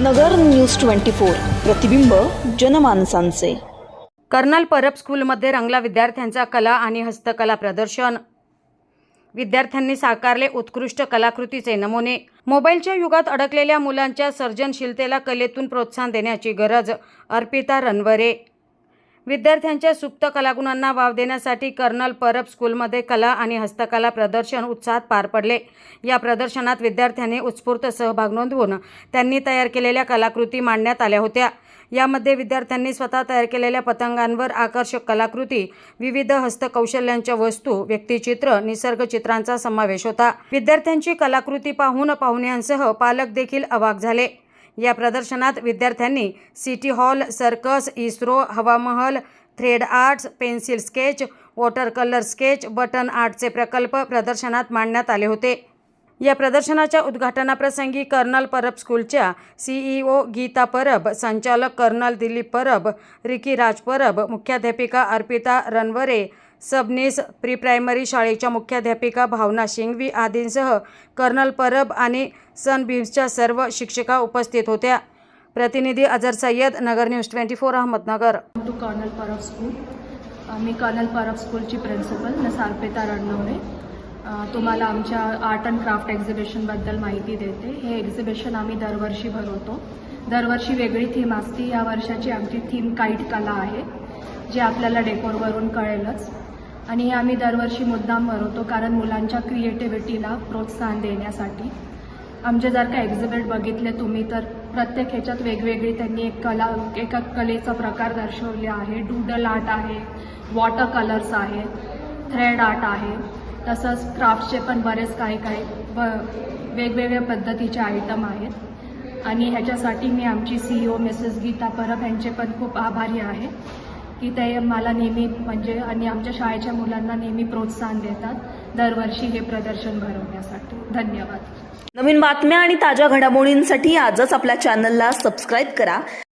नगर news twenty four प्रतिबिंब जनमानसांचे. Colonel Parab स्कूलमध्ये रंगला विद्यार्थ्यांचा कला आणि हस्तकला प्रदर्शन. विद्यार्थ्यांनी साकारले उत्कृष्ट कलाकृतीचे नमुने. मोबाईलच्या युगात अडकलेल्या मुलांच्या सर्जनशीलतेला कलेतून प्रोत्साहन देण्याची गरज. अर्पिता रनवरे विद्यार्थ्यांच्या सुप्त कलागुणांना वाव देण्यासाठी कर्नल परब स्कूलमध्ये कला आणि हस्तकला प्रदर्शन उत्साहात पार पडले. या प्रदर्शनात विद्यार्थ्यांनी उत्स्फूर्त सहभाग नोंदवून त्यांनी तयार केलेल्या कलाकृती मांडण्यात आल्या होत्या. यामध्ये विद्यार्थ्यांनी स्वतः तयार केलेल्या पतंगांवर आकर्षक कलाकृती विविध हस्तकौशल्यांच्या वस्तू व्यक्तिचित्र निसर्गचित्रांचा समावेश होता. विद्यार्थ्यांची कलाकृती पाहून पाहुण्यांसह पालक देखील अवाक झाले. या प्रदर्शनात विद्यार्थ्यांनी city hall circus ISRO Hawa Mahal thread arts pencil sketch water colour sketch button आर्टचे प्रकल्प प्रदर्शनात मांडण्यात आले होते. या प्रदर्शनाच्या उद्घाटनाप्रसंगी कर्नल परब स्कूलच्या सीईओ गीता परब संचालक कर्नल दिलीप परब रिकी राज परब मुख्याध्यापिका अर्पिता रनवरे सबनीस प्री प्रायमरी शाळेच्या मुख्याध्यापिका भावना शिंगवी आदींसह कर्नल परब आणि सनबीम्सच्या सर्व शिक्षिका उपस्थित होत्या. प्रतिनिधी Azhar Sayyed Nagar news twenty four Ahmednagar. To colonel Parab school. Me colonel Parab स्कूलची प्रिन्सिपल मिस अर्पिता रणनवरे तुम्हाला आमच्या आर्ट अँड क्राफ्ट एक्झिबिशनबद्दल माहिती देते. हे एक्झिबिशन आम्ही दरवर्षी भरवतो. दरवर्षी वेगळी थीम असते. या वर्षाची आमची थीम काईट कला आहे. जे आपल्याला डेकोरवरून कळेलच. आणि हे आम्ही दरवर्षी मुद्दाम भरवतो कारण मुलांच्या क्रिएटिव्हिटीला प्रोत्साहन देण्यासाठी. आमचे जर का एक्झिबिट बघितले तुम्ही तर प्रत्येक ह्याच्यात वेगवेगळी त्यांनी एक कला एका कलेचा प्रकार दर्शवले आहे. डूडल आर्ट आहे वॉटर कलर्स आहे थ्रेड आर्ट आहे. तसंच क्राफ्टचे पण बरेच काही काही ब वेगवेगळ्या पद्धतीचे आयटम आहेत. आणि ह्याच्यासाठी मी आमची C O Mrs Gita Parab यांचे पण खूप आभारी आहे. की ते मला नेहमी म्हणजे आणि आमच्या शाळेच्या मुलांना नेहमी प्रोत्साहन देतात दरवर्षी हे प्रदर्शन भरवण्यासाठी. धन्यवाद. नवीन बातम्या आणि ताज्या घडामोडींसाठी आजच आपल्या चॅनलला सबस्क्राईब करा.